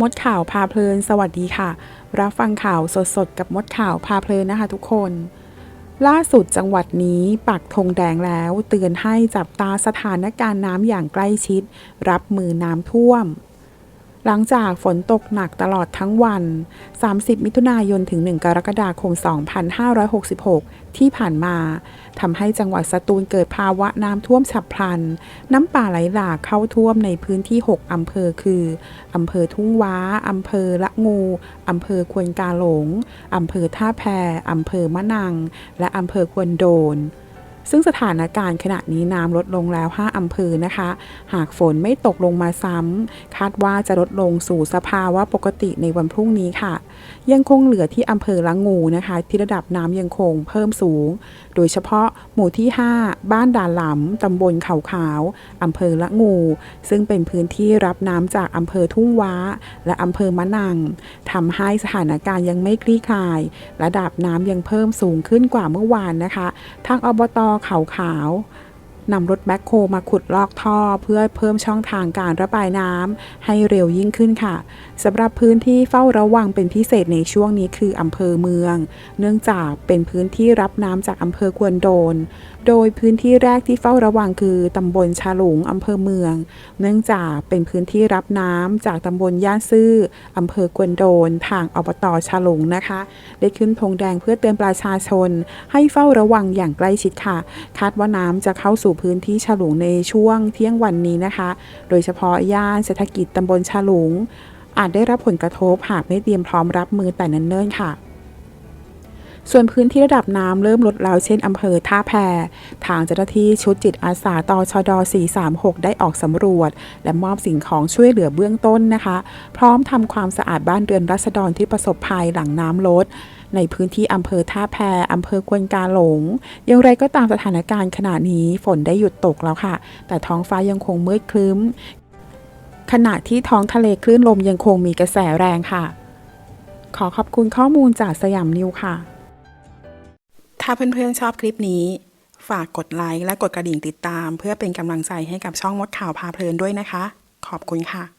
มดข่าวพาเพลิน สวัสดีค่ะ รับฟังข่าวสดๆ กับมดข่าวพาเพลินนะคะทุกคน ล่าสุดจังหวัดนี้ปักธงแดงแล้ว เตือนให้จับตาสถานการณ์น้ำอย่างใกล้ชิด รับมือน้ำท่วม หลังจากฝนตกหนักตลอดทั้งวัน 30 มิถุนายนถึง 1 กรกฎาคม 2566 ที่ผ่านมาทำให้จังหวัดสตูลเกิดภาวะน้ำท่วมฉับพลัน น้ำป่าไหลหลากเข้าท่วมในพื้นที่ 6 อำเภอคืออำเภอทุ่งว้าอำเภอละงูอำเภอควนกาหลงอำเภอท่าแพอำเภอมะนัง และอำเภอควนโดน ซึ่งสถานการณ์ขณะนี้น้ำลดลงแล้ว 5อำเภอนะคะ หากฝนไม่ตกลงมาซ้ำ คาดว่าจะลดลงสู่สภาวะปกติในวันพรุ่งนี้ค่ะ ยังคงเหลือที่อำเภอละงูนะคะ ที่ระดับน้ำยังคงเพิ่มสูง โดยเฉพาะหมู่ที่ 5 บ้านด่านหลำตำบลเขาขาวอำเภอละงู ซึ่งเป็นพื้นที่รับน้ำจากอำเภอทุ่งว้า และอำเภอมะนังทำให้สถานการณ์ยังไม่คลี่คลาย ระดับน้ำยังเพิ่มสูงขึ้นกว่าเมื่อวานนะคะ ทางอบตขาขาว นำรถแบ็คโฮมาขุดลอกท่อ เพื่อเพิ่มช่องทางการระบายน้ำให้เร็วยิ่งขึ้นค่ะสำหรับพื้นที่เฝ้าระวังเป็นพิเศษในช่วงนี้คืออำเภอเมือง เนื่องจากเป็นพื้นที่รับน้ำจากอำเภอควนโดน โดยพื้นที่แรกที่เฝ้าระวังคือตำบลชาหลงอำเภอเมือง เนื่องจากเป็นพื้นที่รับน้ำจากตำบลย่านซื่ออำเภอกวนโดน ทางอบตชาหลงนะคะ ได้ขึ้นธงแดงเพื่อเตือนประชาชน ให้เฝ้าระวังอย่างใกล้ชิดค่ะ คาดว่าน้ำจะเข้าสู่พื้นที่ฉลุงในช่วงเที่ยงวันนี้นะคะ โดยเฉพาะย่านเศรษฐกิจตำบลฉลุง อาจได้รับผลกระทบหากไม่เตรียมพร้อมรับมือแต่เนิ่นๆค่ะส่วนพื้นที่ระดับน้ำเริ่มลดแล้วเช่นอำเภอท่าแพ ทางเจ้าหน้าที่ชุดจิตอาสาตชด 436 ได้ออกสำรวจ และมอบสิ่งของช่วยเหลือเบื้องต้นนะคะ พร้อมทำความสะอาดบ้านเรือนรัษฎรที่ประสบภัยหลังน้ำลด ในพื้นที่อำเภอท่าแพอำเภอควนกาหลง อย่างไรก็ตามสถานการณ์ขณะนี้ฝนได้หยุดตกแล้วค่ะ แต่ท้องฟ้ายังคงมืดครึ้ม ขณะที่ท้องทะเลคลื่นลมยังคงมีกระแสแรงค่ะ ขอขอบคุณข้อมูลจากสยามนิวค่ะ ถ้าเพื่อนๆชอบคลิปนี้ ฝากกดไลค์และกดกระดิ่งติดตาม เพื่อเป็นกำลังใจให้กับช่องมดข่าวพาเพลินด้วยนะคะ ขอบคุณค่ะ